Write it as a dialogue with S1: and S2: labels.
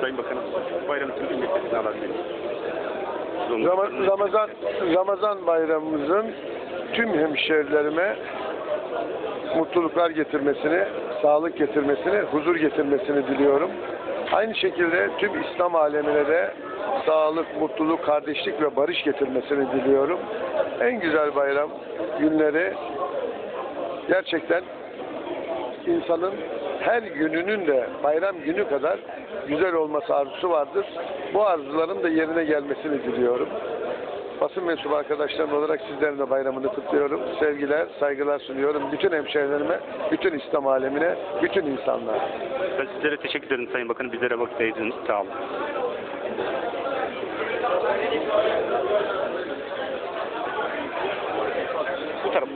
S1: Sayın Bakanım, bayram tüm ümmetesini alabilir
S2: Ramazan, Ramazan, Ramazan bayramımızın tüm hemşehrilerime mutluluklar getirmesini, sağlık getirmesini, huzur getirmesini diliyorum. Aynı şekilde tüm İslam alemine de sağlık, mutluluk, kardeşlik ve barış getirmesini diliyorum. En güzel bayram günleri gerçekten insanın her gününün de bayram günü kadar güzel olması arzusu vardır. Bu arzuların da yerine gelmesini diliyorum. Basın mensubu arkadaşlarım olarak sizlerin de bayramını kutluyorum. Sevgiler, saygılar sunuyorum. Bütün hemşehrilerime, bütün İslam alemine, bütün insanlara.
S1: Ben sizlere teşekkür ederim Sayın Bakanım. Bizlere vakit ayırdınız. Sağ olun. Bu taraf.